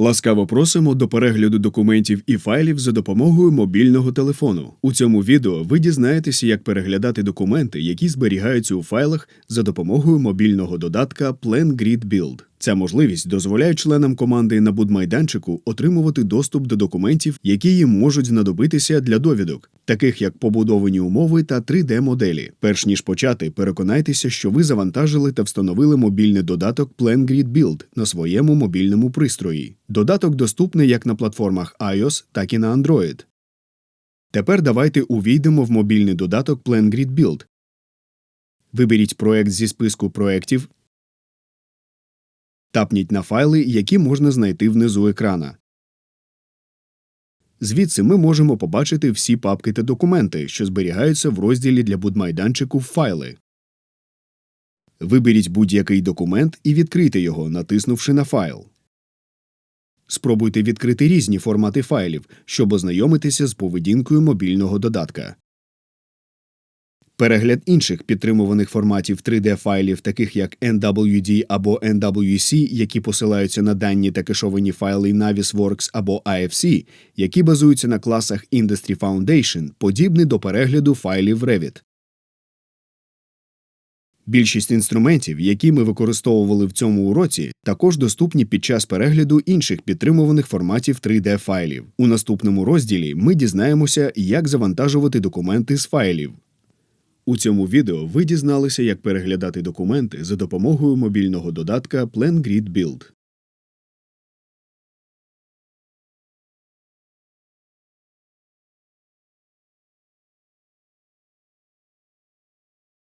Ласкаво просимо до перегляду документів і файлів за допомогою мобільного телефону. У цьому відео ви дізнаєтеся, як переглядати документи, які зберігаються у файлах за допомогою мобільного додатка PlanGrid Build. Ця можливість дозволяє членам команди на будмайданчику отримувати доступ до документів, які їм можуть знадобитися для довідок, таких як побудовані умови та 3D-моделі. Перш ніж почати, переконайтеся, що ви завантажили та встановили мобільний додаток PlanGrid Build на своєму мобільному пристрої. Додаток доступний як на платформах iOS, так і на Android. Тепер давайте увійдемо в мобільний додаток PlanGrid Build. Виберіть проект зі списку проєктів Тапніть на файли, які можна знайти внизу екрана. Звідси ми можемо побачити всі папки та документи, що зберігаються в розділі для будмайданчику «Файли». Виберіть будь-який документ і відкрийте його, натиснувши на файл. Спробуйте відкрити різні формати файлів, щоб ознайомитися з поведінкою мобільного додатка. Перегляд інших підтримуваних форматів 3D-файлів, таких як NWD або NWC, які посилаються на дані та кешовані файли Navisworks або AFC, які базуються на класах Industry Foundation, подібний до перегляду файлів Revit. Більшість інструментів, які ми використовували в цьому уроці, також доступні під час перегляду інших підтримуваних форматів 3D-файлів. У наступному розділі ми дізнаємося, як завантажувати документи з файлів. У цьому відео ви дізналися, як переглядати документи за допомогою мобільного додатка PlanGrid Build.